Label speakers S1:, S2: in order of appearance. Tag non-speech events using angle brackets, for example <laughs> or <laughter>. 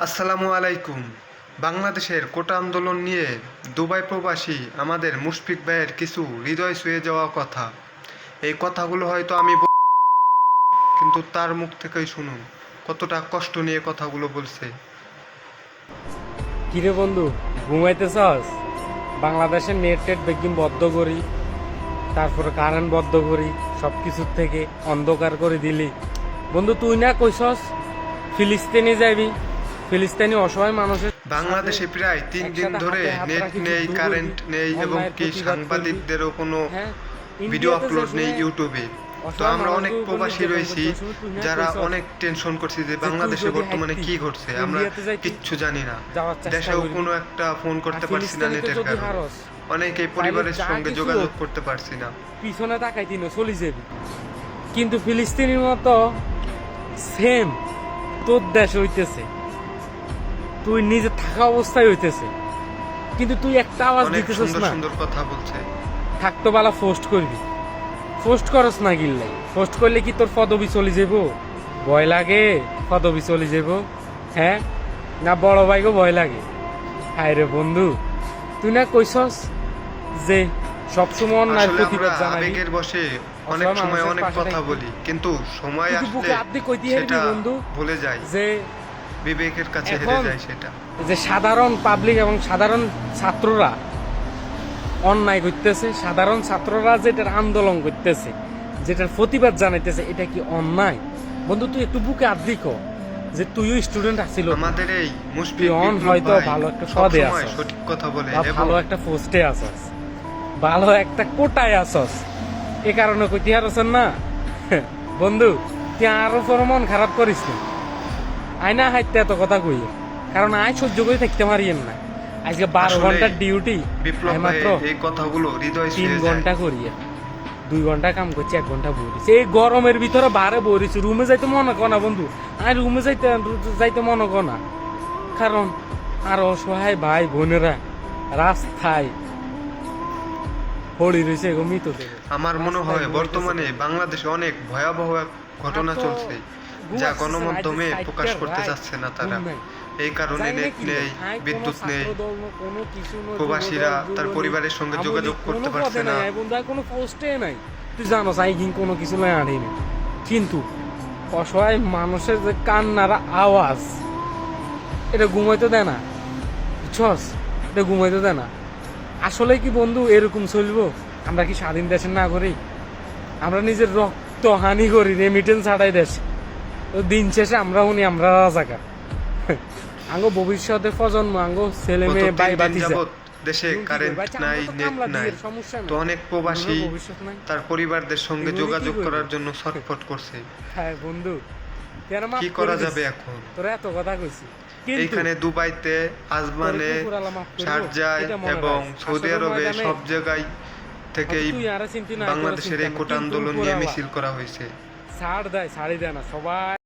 S1: আসসালামু আলাইকুম। বাংলাদেশের কোটা আন্দোলন নিয়ে দুবাই প্রবাসী আমাদের মুশফিক ভাইয়ের কিছু হৃদয় ছুঁয়ে যাওয়া কথা। এই কথাগুলো হয়তো আমি কিন্তু তার মুখ থেকেই শুনুন, কতটা কষ্ট নিয়ে কথাগুলো বলছে।
S2: কিরে বন্ধু ঘুমাইতে চাস বাংলাদেশের নেট টেট বেগিম বদ্ধ করি, তারপরে কারেন্ট বদ্ধ করি সব কিছুর থেকে অন্ধকার করে দিলি। বন্ধু, তুই না কইসস ফিলিস্তিনে যাবি ফিলিস্তিনি অসহায় মানুষের
S1: বাংলাদেশে প্রায় তিন দিন ধরে নেট নেই কারেন্ট নেই এবং কি সাংবাদিকদেরও কোনো
S2: হ্যাঁ,
S1: ভিডিও আপলোড নেই ইউটিউবে তো আমরা অনেক প্রবাসী রয়েছি যারা অনেক টেনশন করছি যে বাংলাদেশে বর্তমানে কি ঘটছে? আমরা কিচ্ছু জানি না। দেশেও কোনো একটা ফোন করতে পারছি না নেটের কারণে। অনেকেই পরিবারের সঙ্গে যোগাযোগ করতে পারছি না।
S2: পিছনে তাকাইতি না চলে যাবি। কিন্তু ফিলিস্তিনির মতো সেম তোর দেশ হইতেছে। তুই নিজে থাকা অবস্থায় হইতেছে। কিন্তু তুই একটা আওয়াজ দিতেছিস না।
S1: সুন্দর কথা বলছে।
S2: থাকতো বালা পোস্ট করবি। পোস্ট করস না গিল্লাই। পোস্ট করলে কি তোর পদবি চলে যাব ভয় লাগে পদবি চলে যাব হ্যাঁ? না বড় ভাইগো ভয় লাগে। হায় রে বন্ধু তুই না কইছস যে সবসময় অন্যায় প্রতিবাদ জানাবি?
S1: আবেগের বসে অনেক সময় অনেক কথা বলি কিন্তু সময় আসলে
S2: কইতে হারবি
S1: সেটা
S2: বন্ধু?
S1: ভুলে যায়
S2: যে
S1: বিবেকের কাছে হেরে যায় সেটা।
S2: যে সাধারণ পাবলিক এবং সাধারণ ছাত্ররা অন্যায় করতেছে সাধারণ ছাত্ররা যেটার আন্দোলন করতেছে যেটার প্রতিবাদ জানাইতেছে এটা কি অন্যায়? বন্ধু তুই একটু বুকে আদি কর যে তুইও স্টুডেন্ট আসিল
S1: আমাদের এই
S2: হয়তো ভালো একটা পদে
S1: সঠিক কথা বলে
S2: ভালো একটা পোস্টে ভালো একটা কোটায় আসস এ কারণে কইতে হারছেন না? <laughs> বন্ধু তুই আরও পর মন খারাপ করিস না। আয়না হাইতে এত কথা কই? কারণ আয় সহ্য করে থাকতে পারিয়েন না। আজকে বারো ঘণ্টার ডিউটি মাত্র
S1: এই কথাগুলো হৃদয়
S2: তিন ঘণ্টা করিয়ে। দুই ঘণ্টা কাম করছি এক ঘণ্টা বইছি এই গরমের ভিতরে বারে বইছি রুমে যাইতে মনে কর না বন্ধু। আর রুমে যাইতে যাইতে মনে কর না। কারণ আর অসহায় ভাই বোনেরা রাস্তায় পড়ি রয়েছে এগো মৃত
S1: আমার মনে হয় বর্তমানে বাংলাদেশে অনেক ভয়াবহ ঘটনা চলছে। যা গণমাধ্যমে প্রকাশ করতে
S2: রাত,
S1: চাচ্ছে না তারা। এই কারণে নেট নেই বিদ্যুৎ নেই
S2: না, না,
S1: প্রবাসীরা তার পরিবারের সঙ্গে যোগাযোগ করতে পারছে না।
S2: কোনো পোস্টে নাই। তুই জানো সাই কিং কোনো কিছু নাই আনি না কিন্তু অসহায় মানুষের যে কান্নার আওয়াজ এটা ঘুমাইতে দেয় না। বুঝছস? এটা ঘুমাইতে দেয় না। আসলে কি বন্ধু এরকম চলবো? আমরা কি স্বাধীন দেশের নাগরিক? আমরা নিজের রক্ত হানি করি রেমিটেন্স ছাড়াই দেশ। দিন শেষে আমরা উনি আমরা রাজাকার। আঙ্গো ভবিষ্যতে প্রজন্ম আঙ্গো ছেলে মেয়ে
S1: দিন
S2: বাতিজা।
S1: দেশে কারেন্ট
S2: আচ্ছা,
S1: নাই নেট নাই। তো অনেক প্রবাসী। তার পরিবারদের সঙ্গে যোগাযোগ করার জন্য ছটফট করছে।
S2: হ্যাঁ বন্ধু
S1: কি
S2: করা
S1: যাবে এখন?
S2: তোরা এত কথা কইছি
S1: এইখানে দুবাইতে আজমানে? শারজায় এবং। সৌদি আরবে সব জায়গায়
S2: না, তোরা
S1: বাংলাদেশের এই কোটা আন্দোলন নিয়ে মিছিল করা হয়েছে।
S2: ছাড় দেয় ছাড়ি দেয় না সবাই